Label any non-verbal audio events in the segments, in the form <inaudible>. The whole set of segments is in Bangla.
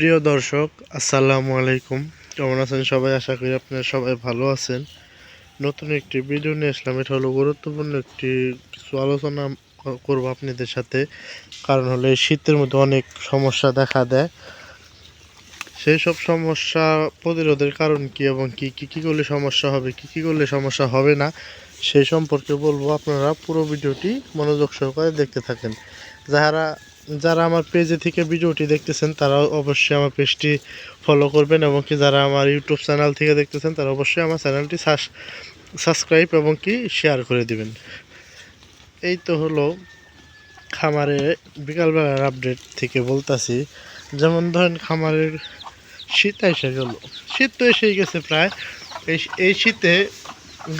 প্রিয় দর্শক, আসসালামু আলাইকুম। কেমন আছেন সবাই? আশা করি আপনারা সবাই ভালো আছেন। নতুন একটি ভিডিও নিয়ে আসলাম। এটা হলো গুরুত্বপূর্ণ একটি কিছু আলোচনা করব আপনাদের সাথে। কারণ হলো এই শীতের মধ্যে অনেক সমস্যা দেখা দেয়। সেই সব সমস্যা প্রতিরোধের কারণ কি এবং কি কি কি করলে সমস্যা হবে, কি কি করলে সমস্যা হবে না, সেই সম্পর্কে বলব। আপনারা পুরো ভিডিওটি মনোযোগ সহকারে দেখতে থাকেন। যারা যারা আমার পেজে থেকে ভিডিওটি দেখতেছেন, তারা অবশ্যই আমার পেজটি ফলো করবেন এবং কি যারা আমার ইউটিউব চ্যানেল থেকে দেখতেছেন, তারা অবশ্যই আমার চ্যানেলটি সাবস্ক্রাইব এবং কি শেয়ার করে দিবেন। এই তো হলো খামারে বিকালবেলার আপডেট থেকে বলতাছি। যেমন ধরেন খামারের শীত এসে গেল। শীত তো এসেই গেছে প্রায়। এই এই শীতে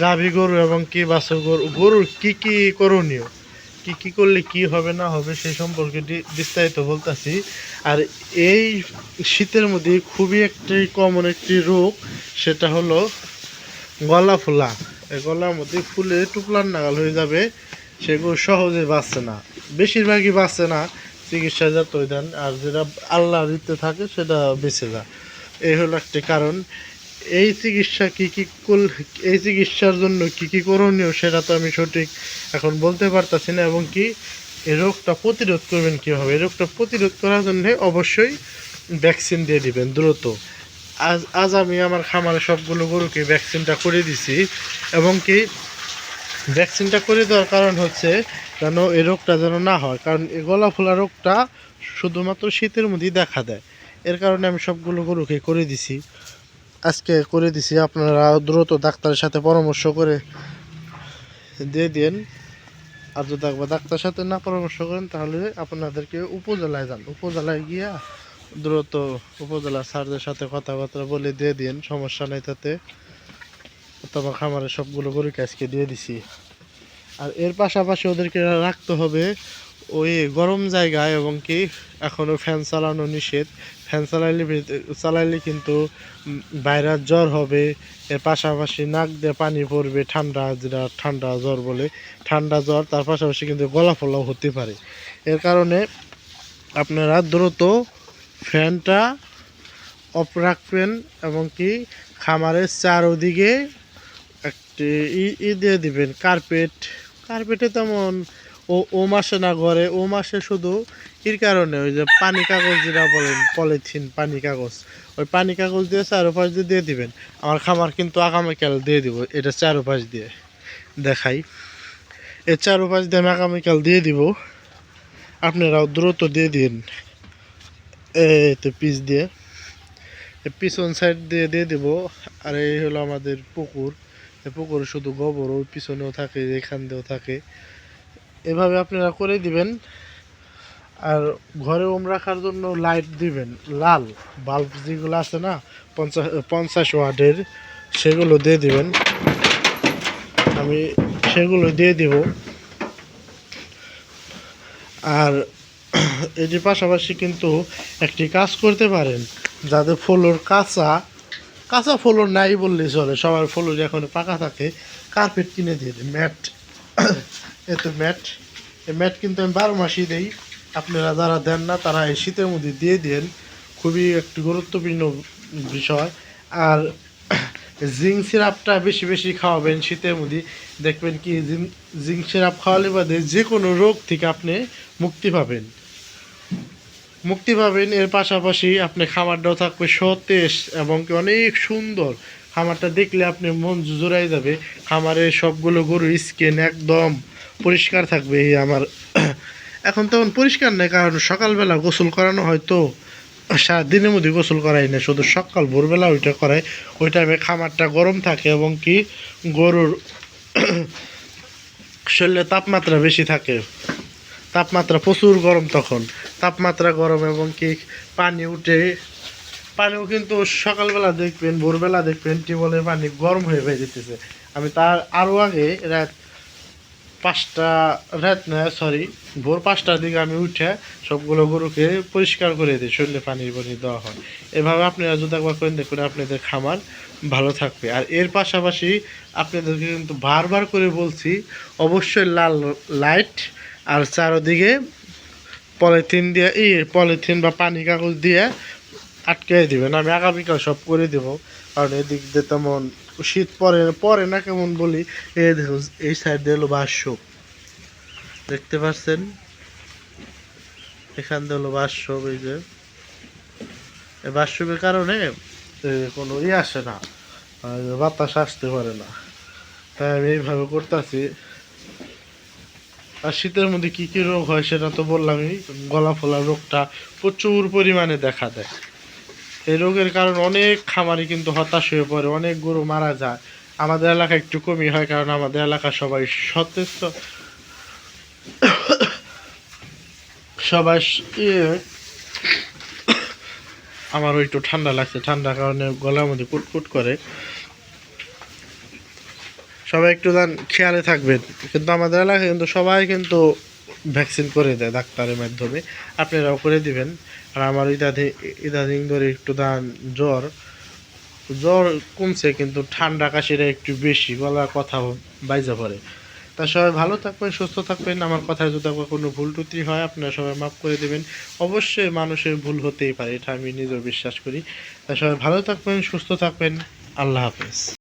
গাভী গরু এবং কি বাছুর গরু, গরুর কী কী করণীয়? কি কি করলে কি হবে না হবে সেই সম্পর্কে বিস্তারিত বলতাছি। আর এই শীতের মধ্যে খুবই একটি কমন একটি রোগ, সেটা হলো গলা ফোলা। এই গলার মধ্যে ফুলে টুকলার নাগাল হয়ে যাবে, সেগুলো সহজে বাঁচছে না। বেশিরভাগই বাঁচছে না, চিকিৎসা যা দেন, আর যেটা আল্লাহ দিতে থাকে, সেটা বেঁচে যায়। এই হলো একটি কারণ। এই চিকিৎসা কি কি করলে এই চিকিৎসার জন্য কি কি করণীয় সেটা তো আমি সঠিক এখন বলতে পারতাছি না এবং কি এই রোগটা প্রতিরোধ করবেন কীভাবে? এই রোগটা প্রতিরোধ করার জন্য অবশ্যই ভ্যাকসিন দিয়ে দিবেন দ্রুত। আজ আজ আমি আমার খামারে সবগুলো গরুকে ভ্যাকসিনটা করে দিছি এবং কি ভ্যাকসিনটা করে দেওয়ার কারণ হচ্ছে যেন এই রোগটা যেন না হয়। কারণ এই গলা ফোলা রোগটা শুধুমাত্র শীতের মধ্যেই দেখা দেয়। এর কারণে আমি সবগুলো গরুকে করে দিছি। আজকে করে দিছি, আপনারা দ্রুত ডাক্তারের সাথে পরামর্শ করে দিয়ে দিন আর যদি একবার ডাক্তারের সাথে না পরামর্শ করেন, তাহলে আপনাদেরকে উপজেলায় যান। উপজেলায় গিয়া দ্রুত উপজেলা স্যারদের সাথে কথাবার্তা বলে দিয়ে দিন সমস্যা নেই তাতে। তোমার খামারে সবগুলো গরুকে আজকে দিয়ে দিছি। আর এর পাশাপাশি ওদেরকে রাখতে হবে ওই গরম জায়গায় এবং কি এখনও ফ্যান চালানো নিষেধ। ফ্যান চালাইলে চালাইলে কিন্তু ভাইরাস জ্বর হবে এর পাশাপাশি নাক দিয়ে পানি পড়বে, ঠান্ডা যেটা ঠান্ডা জ্বর বলে, ঠান্ডা জ্বর, তার পাশাপাশি কিন্তু গলা ফলাও হতে পারে। এর কারণে আপনারা দ্রুত ফ্যানটা অফ রাখবেন এবং কি খামারের চারোদিকে একটি ই দিয়ে দিবেন, কার্পেট। কার্পেটে তেমন ও ও মাসে না ঘরে, ও মাসে শুধু এর কারণে ওই যে পানি কাগজ যেটা বলেন, পলিথিন, পানি কাগজ। ওই পানি কাগজ দিয়ে চারোপাশ দিয়ে দিয়ে দিবেন। আমার খামার কিন্তু আগামীকাল দিয়ে দিব, এটা চারোপাশ দিয়ে দেখাই। এর চারোপাশ দিয়ে আমি আগামীকাল দিয়ে দিব। আপনারাও দ্রুত দিয়ে দিন। তো পিস দিয়ে। পিছন সাইড দিয়ে দিয়ে দিব। আর এই হলো আমাদের পুকুর। পুকুরে শুধু গোবর ওই পিছনেও থাকে, এখান দিয়েও থাকে। এভাবে আপনারা করে দিবেন। আর ঘরে ওম রাখার জন্য লাইট দিবেন। লাল বাল্ব যেগুলো আছে না পঞ্চাশ পঞ্চাশ ওয়াটের, সেগুলো দিয়ে দিবেন। আমি সেগুলো দিয়ে দিব। আর <clears throat> এটির পাশাপাশি কিন্তু একটি কাজ করতে পারেন। যাদের ফলোর কাঁচা কাঁচা ফলোর নাই বললেই চলে। সবার ফলোর এখন পাকা থাকে। কার্পেট কিনে দিয়ে ম্যাট। <coughs> এতে ম্যাট এই ম্যাট কিন্তু আমি বারো মাসই দেই। আপনারা যারা দেন না, তারা এই শীতের মধ্যে দিয়ে দেন। খুবই একটি গুরুত্বপূর্ণ বিষয়। আর <coughs> জিঙ্ক সিরাপটা বেশি বেশি খাওয়াবেন শীতের মধ্যে। দেখবেন কি জিঙ্ক সিরাপ খাওয়ালে বাদে যে কোনো রোগ থেকে আপনি মুক্তি পাবেন। মুক্তি পাবেন, এর পাশাপাশি আপনি খাবারটাও থাকবে সতেজ এবং কি অনেক সুন্দর। খামারটা দেখলে আপনি মন জোড়াই যাবে। খামারের সবগুলো গরুর স্কিন একদম পরিষ্কার থাকবে এই আমার। এখন তেমন পরিষ্কার নেই, কারণ সকালবেলা গোসল করানো হয়তো সারা দিনের মধ্যে গোসল করাই না, শুধু সকাল, ভোরবেলা ওইটা করায় ওই টাইমে খামারটা গরম থাকে এবং কি গরুর <coughs> শরীরে তাপমাত্রা বেশি থাকে। তাপমাত্রা প্রচুর গরম তখন। তাপমাত্রা গরম এবং কি পানি উঠে পানিও কিন্তু সকালবেলা দেখবেন, ভোরবেলা দেখবেন, টিউবওয়েলের পানি গরম হয়ে বেরিয়েছে আমি তার আরও আগে রাত পাঁচটা, রাত না সরি ভোর পাঁচটার দিকে আমি উঠে সবগুলো গরুকে পরিষ্কার করে দিই, শরীরে পানি পানি দেওয়া হয়। এভাবে আপনারা যদি একবার করেন, দেখুন আপনাদের খামার ভালো থাকবে। আর এর পাশাপাশি আপনাদেরকে কিন্তু বারবার করে বলছি, অবশ্যই লাল লাইট আর চারোদিকে পলিথিন দিয়ে ই পলিথিন বা পানি কাগজ দিয়ে আটকে দিবেন আমি আগামীকাল সব করে দেব। কারণ এদিক দিয়ে তেমন শীত পরে পরে না কেমন বলি এই দেখুন এই সাইড দিয়ে হলো বাস্য দেখতে পাচ্ছেন? এখান দিয়ে হলো বাস্য এই যে। এই বাষ্পের কারণে কোনো ই আসে না বাতাস আসতে পারে না। তাই আমি এইভাবে করতেছি। আর শীতের মধ্যে কী কী রোগ হয় সেটা তো বললামই, গলা ফোলা রোগটা প্রচুর পরিমাণে দেখা দেয়। এই রোগের কারণে অনেক খামারি কিন্তু হতাশ হয়ে পড়ে, অনেক গরু মারা যায়। আমাদের এলাকায় একটু কমই হয় কারণ আমাদের এলাকা সবাই সতেজ। সবাই ইয়ে। আমারও একটু ঠান্ডা লাগছে, ঠান্ডার কারণে গলার মধ্যে কুটকুট করে। সবাই একটু দান খেয়ালে থাকবেন। কিন্তু আমাদের এলাকায় কিন্তু সবাই কিন্তু ভ্যাকসিন করে দেয় ডাক্তারের মাধ্যমে। আপনারাও করে দিবেন। আর আমার ইদানিং ইদানিং ধরে একটু দান, জ্বর। জ্বর কমছে কিন্তু ঠান্ডা কাশিটা একটু বেশি, গলার কথা বাইজা পড়ে। তা সবাই ভালো থাকবেন, সুস্থ থাকবেন। আমার কথায় যদি আপনার কোনো ভুল ত্রুটি হয়, আপনারা সবাই মাফ করে দেবেন। অবশ্যই মানুষের ভুল হতেই পারে, এটা আমি নিজেও বিশ্বাস করি। তা সবাই ভালো থাকবেন, সুস্থ থাকবেন। আল্লাহ হাফেজ।